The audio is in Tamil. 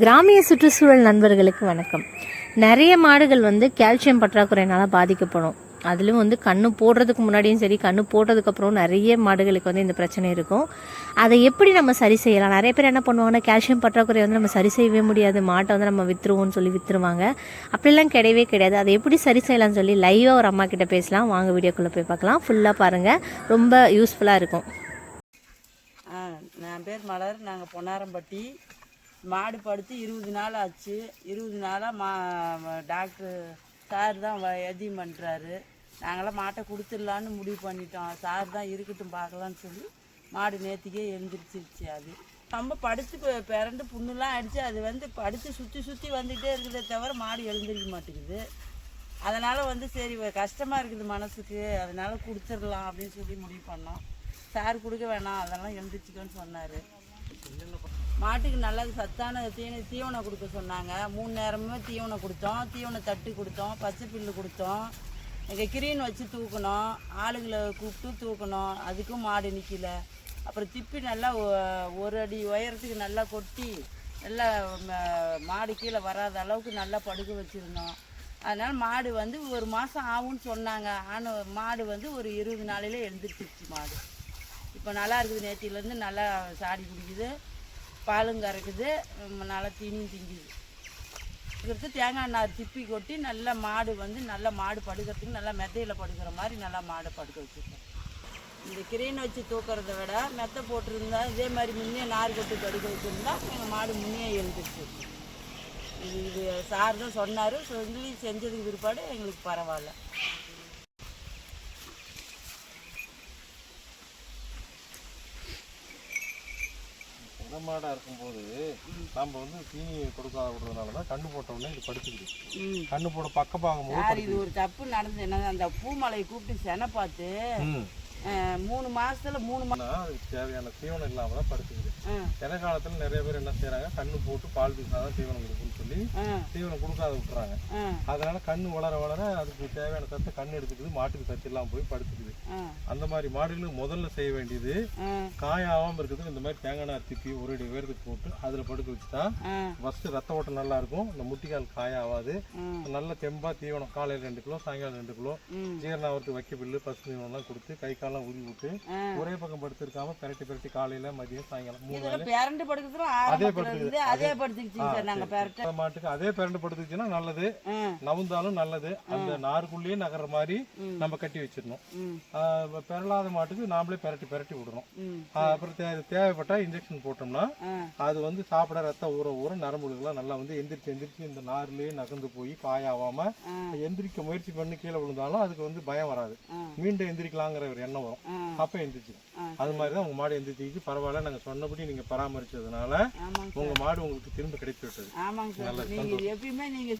கிராமிய சுற்றுச்சூழல் நண்பர்களுக்கு வணக்கம். நிறைய மாடுகள் வந்து கால்சியம் பற்றாக்குறையினால பாதிக்கப்படும். அதிலும் வந்து கண்ணு போடுறதுக்கு முன்னாடியும் சரி கண்ணு போட்டதுக்கப்புறம் நிறைய மாடுகளுக்கு வந்து இந்த பிரச்சனை இருக்கும். அதை எப்படி நம்ம சரி செய்யலாம்? நிறைய பேர் என்ன பண்ணுவாங்கன்னா கால்சியம் பற்றாக்குறை வந்து நம்ம சரி செய்யவே முடியாது. மாட்டை வந்து நம்ம விற்றுருவோம்னு சொல்லி விற்றுருவாங்க அப்படிலாம் கிடையவே கிடையாது. அதை எப்படி சரி செய்யலாம்னு சொல்லி லைவாக ஒரு அம்மா கிட்ட பேசலாம். வாங்க வீடியோக்குள்ளே போய் பார்க்கலாம். ஃபுல்லாக பாருங்கள் ரொம்ப யூஸ்ஃபுல்லாக இருக்கும். நான் பேர் மலர். நாங்கள் பொன்னாரம்பட்டி. மாடு படுத்து இருபது நாள் ஆச்சு. இருபது நாளாக மா டாக்டர் சார் தான் வ- எதையும் பண்ணுறாரு நாங்களாம் மாட்டை கொடுத்துடலான்னு முடிவு பண்ணிட்டோம். சார் தான் இருக்கட்டும் பார்க்கலான்னு சொல்லி மாடு நேற்றுக்கே எழுந்திரிச்சிருச்சு அது. ரொம்ப படுத்து பிறண்டு புண்ணுலாம் அடித்து அது வந்து படுத்து சுற்றி சுற்றி வந்துகிட்டே இருக்குதே தவிர மாடு எழுந்திரிக்க மாட்டேங்குது. அதனால் வந்து சரி கஷ்டமாக இருக்குது மனசுக்கு. அதனால் கொடுத்துடலாம் அப்படின்னு சொல்லி முடிவு பண்ணோம். சார் கொடுக்க வேணாம். அதெல்லாம் எழுந்திரிச்சிக்கோன்னு சொன்னார். மாட்டுக்கு நல்லது சத்தான தீனி தீவனம் கொடுக்க சொன்னாங்க. மூணு நேரமுமே தீவனம் கொடுத்தோம். தீவன தட்டு கொடுத்தோம். பச்சை புல்லு கொடுத்தோம். எங்கள் கிரீன் வச்சு தூக்கணும். ஆளுங்களை கூப்பிட்டு தூக்கணும். அதுக்கும் மாடு நிற்கல அப்புறம் திப்பி நல்லா ஒரு அடி உயரத்துக்கு நல்லா கொட்டி நல்லா ம- மாடு கீழே வராத அளவுக்கு நல்லா படுக்க வச்சுருந்தோம். அதனால் மாடு வந்து ஒரு மாதம் ஆகும்னு சொன்னாங்க. ஆனால் மாடு வந்து ஒரு இருபது நாளையிலே எழுந்திரிச்சிருச்சு மாடு. இப்போ நல்லா இருக்குது நேற்றிலேருந்து நல்லா சாடி பிடிக்குது பாலும் கறக்குது. நல்லா தீனியும் திங்குது. இதுக்கு தேங்காய் நார் திப்பி கொட்டி நல்லா மாடு வந்து நல்லா மாடு படுக்கிறதுக்கு நல்லா மெத்தையில் படுக்கிற மாதிரி நல்லா மாடை படுக்க வச்சுருக்கோம் இந்த கிரீன் வச்சு தூக்கிறத விட மெத்தை போட்டிருந்தா இதே மாதிரி முன்னே நார் கொட்டி படுக்க வச்சுருந்தா எங்கள் மாடு முன்னே எழுந்துருச்சு. இது இது சார் தான் சொன்னார் சொல்லி செஞ்சதுக்கு பிற்பாடு எங்களுக்கு பரவாயில்ல. மாடா இருக்கும்போது நம்ம வந்து தீனி கொடுக்காத விடுறதுனால தான் கண்ணு போட்ட உடனே இது படுத்துக்குது. கண்ணு போட பக்க பாகும்போது சார் இது ஒரு தப்பு நடந்தது? என்ன அந்த பூமலையை கூப்பிட்டு செனை பார்த்து மூணு மாசத்துல மூணு அதுக்கு தேவையான தீவனம் இல்லாம தான் படுத்துக்குது. சில காலத்துல நிறைய பேர் என்ன செய்றாங்க கண்ணு போட்டு பால் பீசாதான் தீவனம் கொடுக்குன்னு சொல்லி தீவனம் கொடுக்காத விட்டுறாங்க. அதனால கண்ணு வளர வளர அதுக்கு தேவையான சத்தை கண்ணு எடுத்துக்குது மாட்டுக்கு சத்து இல்லாம போய் படுத்துக்குது. அந்த மாதிரி மாடுகளுக்கு முதல்ல செய்ய வேண்டியது அஹ், காயாகாம இருக்கிறதுக்கு இந்த மாதிரி தேங்காய் நார் திப்பி ஒரு அடி உயரத்துக்கு போட்டு அதுல படுக்க வச்சுட்டா ஃபர்ஸ்ட் ரத்த ஓட்டம் நல்லா இருக்கும். இந்த முட்டிக்கால் காயாவாது. நல்ல தெம்பா தீவனம் காலையில் ரெண்டு கிலோ சாயங்காலம் ரெண்டு கிலோ ஆகிறதுக்கு வைக்க பில்லு பசு தீவனம்லாம் கொடுத்து கை காலெல்லாம் உருவி விட்டு. ஒரே பக்கம் படுத்திருக்காம பெரட்டி பெரட்டி காலையில மதியம் சாயங்காலம் மூணு வேளை. இதுல பேரண்டு படுக்கிறதும் அதே படுத்துக்கிச்சு நாங்க பேரட்ட. அந்த மாட்டுக்கு அதே பெரண்டு படுத்துச்சுன்னா நல்லது. நவுந்தாலும் நல்லது. அந்த நாருக்குள்ளேயே நகர்ற மாதிரி நம்ம கட்டி வச்சிடணும். பெறலாத மாட்டுக்கு நாமளே பெரட்டி பெரட்டி விடணும் ம், ஆஹ் அப்புறம் தேவைப்பட்டா இன்ஜெக்ஷன் போட்டோம்னா அது வந்து சாப்பிட ரத்த ஊற ஊற நரம்புகளுக்கெல்லாம் நல்லா வந்து எந்திரிச்சு எந்திரிச்சு இந்த நார்லயே நகர்ந்து போய் காயாவாம எந்திரிக்க முயற்சி பண்ணி கீழே விழுந்தாலும் அதுக்கு வந்து பயம் வராது. மீண்டும் எந்திரிக்கலாங்கிற ஒரு எண்ணம் வரும். அஹ். அப்ப எந்திரிச்சிடும் அது மாதிரி தான் உங்க மாடு எந்திரிச்சு. பரவாயில்ல நாங்க சொன்னபடி நீங்க பராமரிச்சதுனால உங்க மாடு உங்களுக்கு திரும்ப கிடைத்து விட்டது. எப்பயுமே நீங்க